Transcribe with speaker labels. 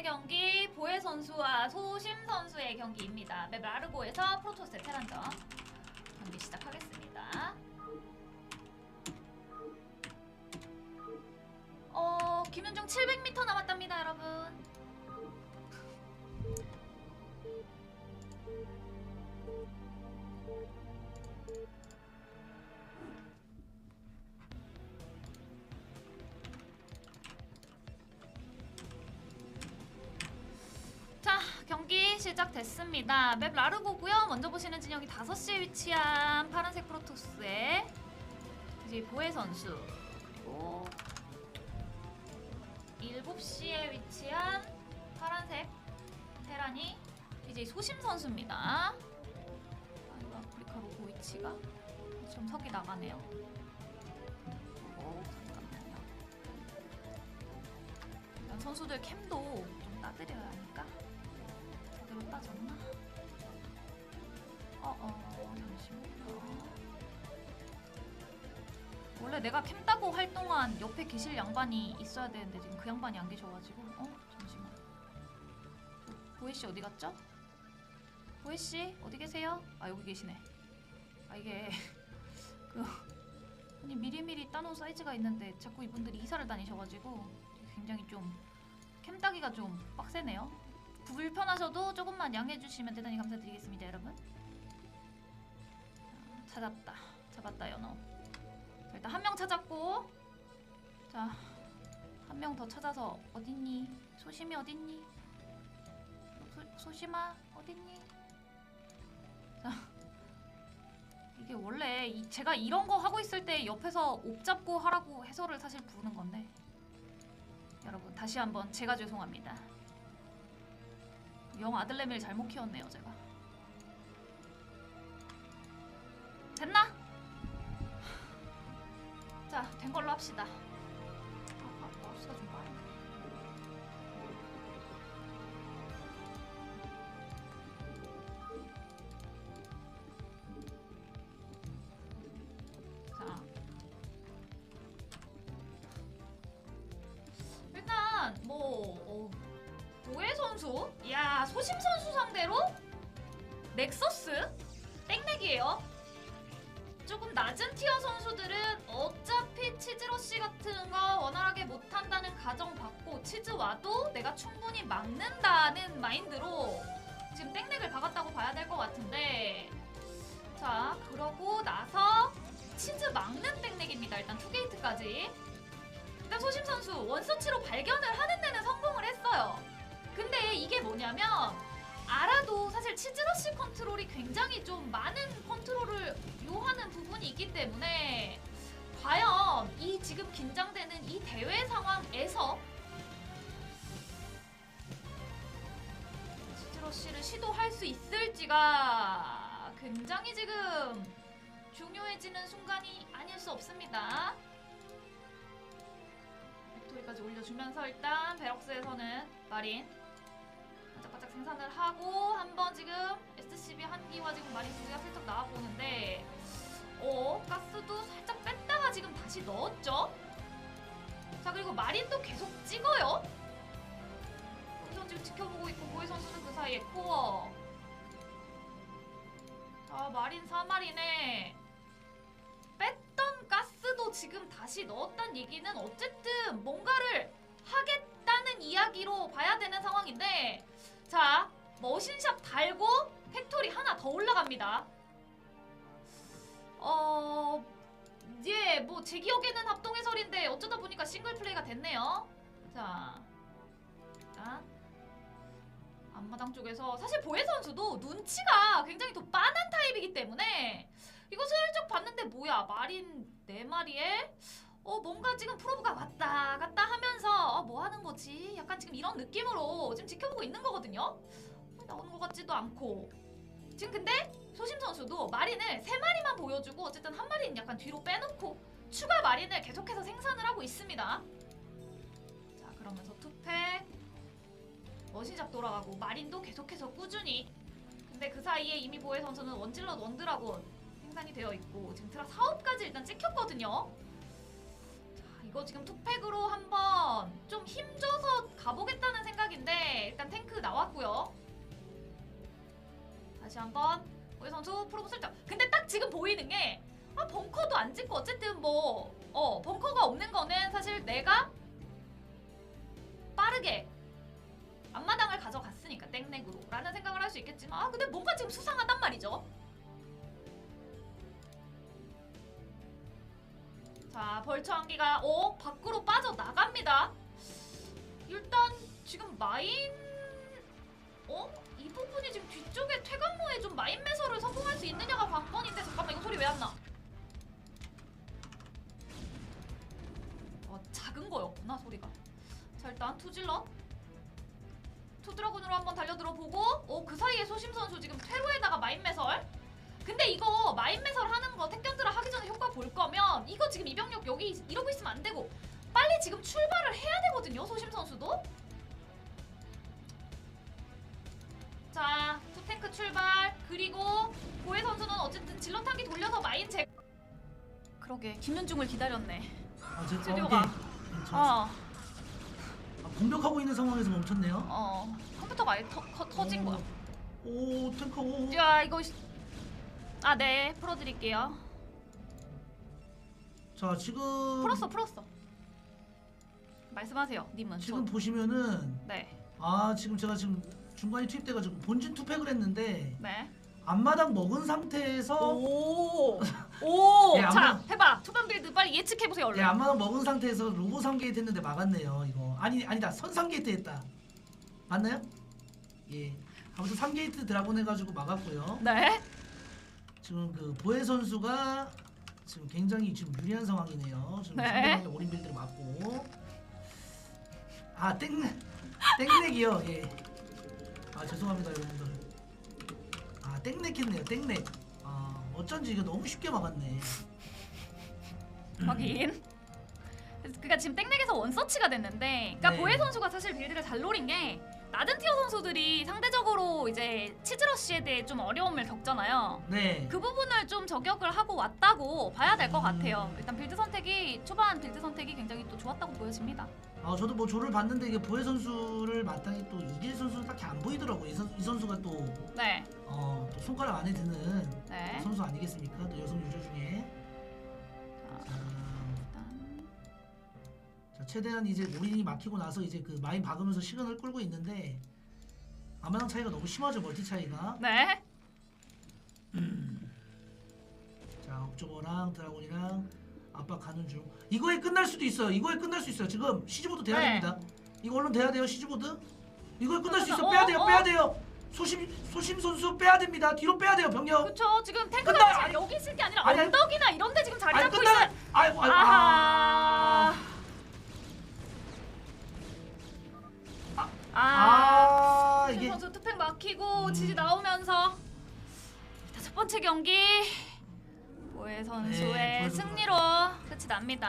Speaker 1: 경기 보혜 선수와 소심 선수의 경기입니다. 맵 라르고에서 프로토스 테란전 경기 시작하겠습니다. 어, 김윤중 700m 남았답니다, 여러분. 시작됐습니다. 맵 라르고고요. 먼저 보시는 진영이 5시에 위치한 파란색 프로토스의 이제 보혜 선수 그리고 7시에 위치한 파란색 테란이 이제 소심 선수입니다. 아, 아프리카 로고 위치가 좀 석이 나가네요. 선수들 캠도 좀 따드려야 하니까 어어 잠시만요. 원래 내가 캠 따고 할 동안 옆에 계실 양반이 있어야 되는데 지금 그 양반이 안 계셔가지고 어 잠시만. 보혜 씨 어디 갔죠? 보혜 씨 어디 계세요? 아 여기 계시네. 아 이게 그 아니 미리미리 따놓은 사이즈가 있는데 자꾸 이분들이 이사를 다니셔가지고 굉장히 좀 캠 따기가 좀 빡세네요. 불편하셔도 조금만 양해해 주시면 대단히 감사드리겠습니다, 여러분. 자, 찾았다. 잡았다, 연어. 자, 일단 한 명 찾았고, 자, 한 명 더 찾아서 어딨니? 소심이 어딨니? 소, 소심아 어딨니? 자, 이게 원래 이, 제가 이런 거 하고 있을 때 옆에서 옵 잡고 하라고 해설을 사실 부르는 건데 여러분 다시 한번 제가 죄송합니다. 영 아들내미를 잘못 키웠네요 제가. 된 걸로 합시다. 아, 아, 마우스가 좀 빠르네. 자. 일단 뭐 어, 보혜 선수, 야 소심 선수 상대로 넥서스 낮은 티어 선수들은 어차피 치즈러시 같은 거 원활하게 못한다는 가정 받고 치즈 와도 내가 충분히 막는다는 마인드로 지금 땡렉을 박았다고 봐야 될 것 같은데. 자 그러고 나서 치즈 막는 땡렉입니다 일단 투게이트까지. 일단 소심 선수 원서치로 발견을 하는 데는 성공을 했어요. 근데 이게 뭐냐면 알아도 사실 치즈러시 컨트롤이 굉장히 좀 많은 컨트롤을 요하는 부분이 있기 때문에 과연 이 지금 긴장되는 이 대회 상황에서 치즈러시를 시도할 수 있을지가 굉장히 지금 중요해지는 순간이 아닐 수 없습니다. 빅토리까지 올려주면서 일단 베럭스에서는 마린 바짝바짝 생산을 하고 한번 지금 SCB 한기와 지금 마린 두 개가 슬쩍 나와 보는데 어 가스도 살짝 뺐다가 지금 다시 넣었죠. 자 그리고 마린도 계속 찍어요. 여기서 지금 지켜보고 있고 보이 선수는 그 사이에 코어. 자 마린 3마린에 뺐던 가스도 지금 다시 넣었단 얘기는 어쨌든 뭔가를 하겠다는 이야기로 봐야 되는 상황인데 자 머신샵 달고 팩토리 하나 더 올라갑니다. 어... 예, 뭐 제 기억에는 합동 해설인데 어쩌다 보니까 싱글 플레이가 됐네요. 자 일단 앞마당 쪽에서 사실 보혜 선수도 눈치가 굉장히 더 빠른 타입이기 때문에 이거 슬쩍 봤는데 뭐야 마린 네 마리에? 어 뭔가 지금 프로브가 왔다 갔다 하면서 하는 거지? 약간 지금 이런 느낌으로 지금 지켜보고 있는 거거든요. 어, 나오는 것 같지도 않고 지금 근데 소심 선수도 마린을 세 마리만 보여주고 어쨌든 한 마리는 약간 뒤로 빼놓고 추가 마린을 계속해서 생산을 하고 있습니다. 자 그러면서 투팩 머신샵 돌아가고 마린도 계속해서 꾸준히 근데 그 사이에 이미 보혜 선수는 원질럿 원드라곤 생산이 되어 있고 지금 드라 사업까지 일단 찍혔거든요. 자 이거 지금 투팩으로 한번 좀 힘줘서 가보겠다는 생각인데 일단 탱크 나왔고요. 다시 한번 고해 선수 프로브 설정. 근데 딱 지금 보이는 게 아, 벙커도 안 찍고 어쨌든 뭐 어, 벙커가 없는 거는 사실 내가 빠르게 앞마당을 가져갔으니까 땡넥으로 라는 생각을 할 수 있겠지만 아 근데 뭔가 지금 수상하단 말이죠. 자 벌처 한기가 어 밖으로 빠져 나갑니다. 일단 지금 마인 어? 이 부분이 지금 뒤쪽에 퇴각로에 좀 마인 매설을 성공할 수 있느냐가 관건인데 잠깐만 이거 소리 왜 안 나? 어 작은 거였구나 소리가. 자 일단 투질러 투드라군으로 한번 달려들어 보고 어그 사이에 소심 선수 지금 퇴로에다가 마인 매설. 근데 이거 마인 매설 하는 거 택견들아 하기 전에 효과 볼 거면 이거 지금 이병력 여기 있- 이러고 있으면 안 되고 빨리 지금 출발을 해야 되거든요 소심 선수도. 자 투탱크 출발 그리고 고해 선수는 어쨌든 질러 탄기 돌려서 마인 제. 그러게 김윤중을 기다렸네.
Speaker 2: 아,
Speaker 1: 스튜디오가. 어.
Speaker 2: 아, 공격하고 있는 상황에서 멈췄네요.
Speaker 1: 어 컴퓨터가 아예 터, 커- 터진 거야.
Speaker 2: 오, 탱커. 오.
Speaker 1: 야 이거 아 네 풀어드릴게요.
Speaker 2: 자, 지금
Speaker 1: 풀었어 풀었어. 말씀하세요, 님은.
Speaker 2: 지금
Speaker 1: 저-
Speaker 2: 보시면은
Speaker 1: 네
Speaker 2: 아, 지금 제가 지금 중간에 투입돼 가지고 본진 투팩을 했는데
Speaker 1: 네.
Speaker 2: 앞마당 먹은 상태에서
Speaker 1: 오. 오.
Speaker 2: 예,
Speaker 1: 자
Speaker 2: 아마-
Speaker 1: 해봐. 초반 빌드 빨리 예측해 보세요 얼른.
Speaker 2: 예, 앞마당 먹은 상태에서 로보 3게이트 했는데 막았네요. 이거. 아니, 아니다. 선 3게이트 했다. 맞나요? 예. 아무튼 3게이트 드라곤 해 가지고 막았고요.
Speaker 1: 네.
Speaker 2: 지금 그 보혜 선수가 지금 굉장히 지금 유리한 상황이네요. 지금
Speaker 1: 네.
Speaker 2: 상대방의 올인 빌드를 맞고 아 땡, 땡넥이요. 예. 아 죄송합니다 여러분들. 아 땡넥 했네요. 땡넥. 아 어쩐지 이거 너무 쉽게 막았네.
Speaker 1: 확인. 그러니까 지금 땡넥에서 원서치가 됐는데, 그러니까
Speaker 2: 네.
Speaker 1: 보혜 선수가 사실 빌드를 잘 노린 게 낮은 티어 선수들이 상대적으로 이제 치즈러쉬에 대해 좀 어려움을 겪잖아요.
Speaker 2: 네.
Speaker 1: 그 부분을 좀 저격을 하고 왔다고 봐야 될 것
Speaker 2: 음.
Speaker 1: 같아요. 일단 빌드 선택이 초반 빌드 선택이 굉장히 또 좋았다고 보여집니다.
Speaker 2: 아 저도 뭐 조를 봤는데 이게 보혜 선수를 마땅히 또 이길 선수는 딱히 안 보이더라고. 이, 선, 이 선수가 또,
Speaker 1: 네,
Speaker 2: 어, 또 손가락 안에 드는
Speaker 1: 네.
Speaker 2: 선수 아니겠습니까? 또 여성 유저 중에. 최대한 이제 올인이 막히고 나서 이제 그 마인 박으면서 시간을 끌고 있는데 아마랑 차이가 너무 심하죠 멀티 차이가.
Speaker 1: 네,
Speaker 2: 자 옥저버랑 드라곤이랑 압박 가는 중. 이거에 끝날 수도 있어요. 이거에 끝날 수 있어요. 지금 시즈보드 돼야
Speaker 1: 네.
Speaker 2: 됩니다. 이거 얼른 돼야 돼요 시즈보드. 이거에 끝날 수 있어
Speaker 1: 어,
Speaker 2: 빼야 돼요
Speaker 1: 어.
Speaker 2: 빼야 돼요. 소심 소심 선수 빼야 됩니다. 뒤로 빼야 돼요 병력.
Speaker 1: 그렇죠. 지금 탱크가
Speaker 2: 끝나-
Speaker 1: 지금 여기 있을 게 아니라
Speaker 2: 아니, 아니.
Speaker 1: 언덕이나 이런데 지금 자리
Speaker 2: 아니
Speaker 1: 잡고
Speaker 2: 끝나
Speaker 1: 있어요.
Speaker 2: 아이고 아이고
Speaker 1: 번째 경기 보혜 선수의
Speaker 2: 네,
Speaker 1: 승리로 끝이 납니다.